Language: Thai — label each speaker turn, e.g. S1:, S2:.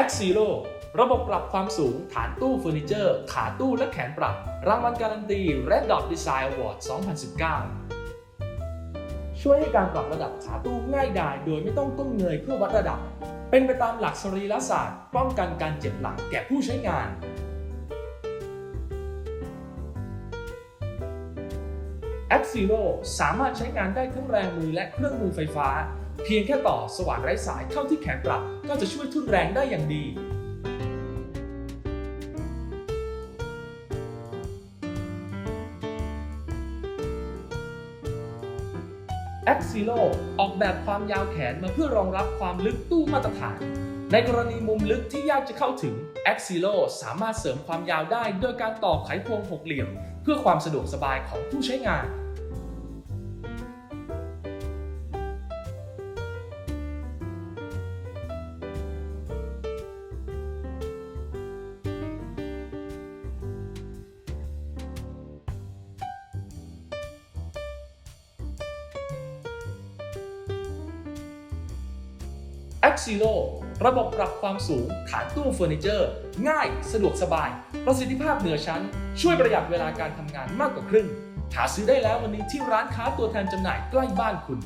S1: a x i l o ระบบปรับความสูงฐานตู้เฟอร์นิเจอร์ ขาตู้และแขนปรับ รางวัลการันตี Red Dot Design Award 2019 ช่วยให้การปรับระดับขาตู้ง่ายดายโดยไม่ต้องก้มเงยเพื่อวัดระดับ เป็นไปตามหลักสรีรศาสตร์ ป้องกันการเจ็บหลังแก่ผู้ใช้งาน a x i l o สามารถใช้งานได้ทั้งแรงมือและเครื่องมือไฟฟ้า เพียงแค่ต่อสว่านไร้สายเข้าที่แขนปรับก็จะช่วยทุ่นแรงได้อย่างดี a x i l o ออกแบบความยาวแขนมาเพื่อรองรับความลึกตู้มาตรฐาน ในกรณีมุมลึกที่ยากจะเข้าถึง a x i l o สามารถเสริมความยาวได้โดยการต่อไขควงหกเหลี่ยม เพื่อความสะดวกสบายของผู้ใช้งาน a x i l o ระบบปรับความสูงฐานตู้เฟอร์นิเจอร์ ง่าย สะดวกสบาย ประสิทธิภาพเหนือชั้น ช่วยประหยัดเวลาการทำงานมากกว่าครึ่ง หาซื้อได้แล้ววันนี้ที่ร้านค้าตัวแทนจำหน่ายใกล้บ้านคุณ